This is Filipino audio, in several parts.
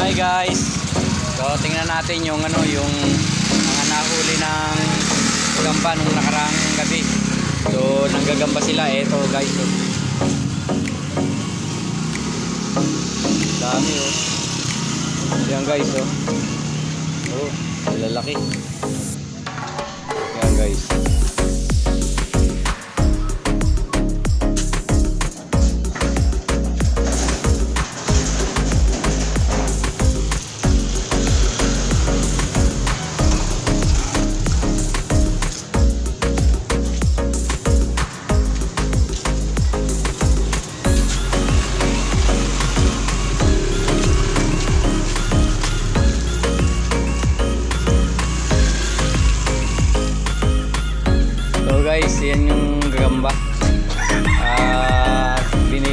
Hi guys. So tingnan natin yung ano yung mga nahuli ng gamba nung nakaraang gabi. So nanggagamba sila eto guys. So. Dami oh. Yan guys oh. Oh, lalaki. Yan guys.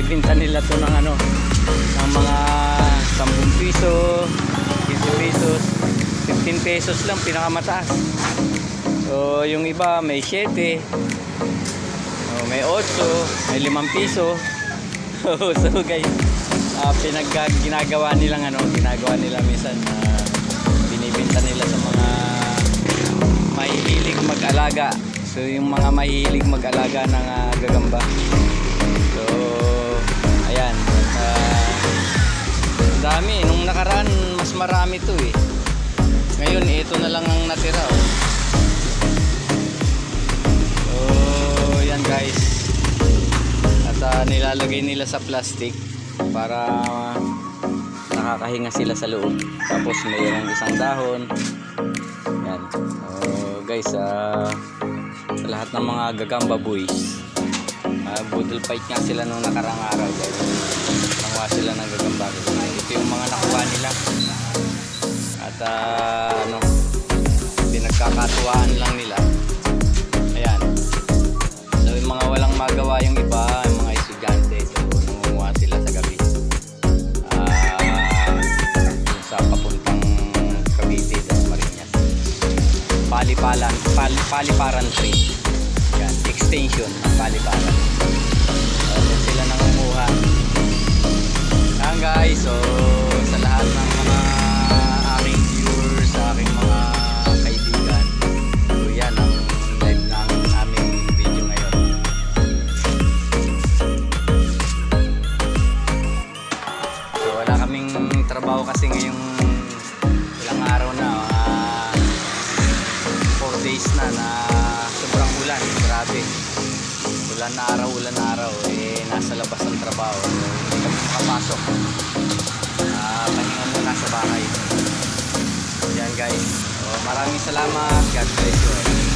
Binibinta nila to ng ano, ng mga 10 piso, 15 pesos, 15 pesos lang pinakamataas. So yung iba may 7, oh, may 8, may 5 piso. so guys, ah, pinag ginagawa nilang ano, ginagawa nila minsan ah, binibinta nila sa mga mahihilig mag-alaga. So yung mga mahihilig mag-alaga ng ah, gagamba. So marami to eh. Ngayon ito na lang ang natira. Oh. So yan guys. At ah, nilalagay nila sa plastic para nakakahinga sila sa loob. Tapos mayroong isang dahon. Yan. So, guys, ah, sa lahat ng mga gagamba boys, ah, budol fight nga sila nung nakarang araw guys. Nakuha sila ng gagamba. Ito yung mga nakuha nila. At ah, ano, pinagkakatuwaan lang nila. Ayan. So, yung mga walang magawa yung iba, yung mga estudyante, so, nangunguha sila sa gabi. Yung sa papuntang Cavite, Dasmariñas. Palipalan, pal, Paliparan Street. Yan, extension ng Paliparan. Trabaho kasi ngayong ilang araw na, ah, 4 days na na sobrang ulan, grabe. Ulan na araw, ulan na araw, eh nasa labas ng trabaho. Hindi kami makapasok. Ah, pahinga muna sa bahay. Yan guys. So, maraming salamat. God bless you.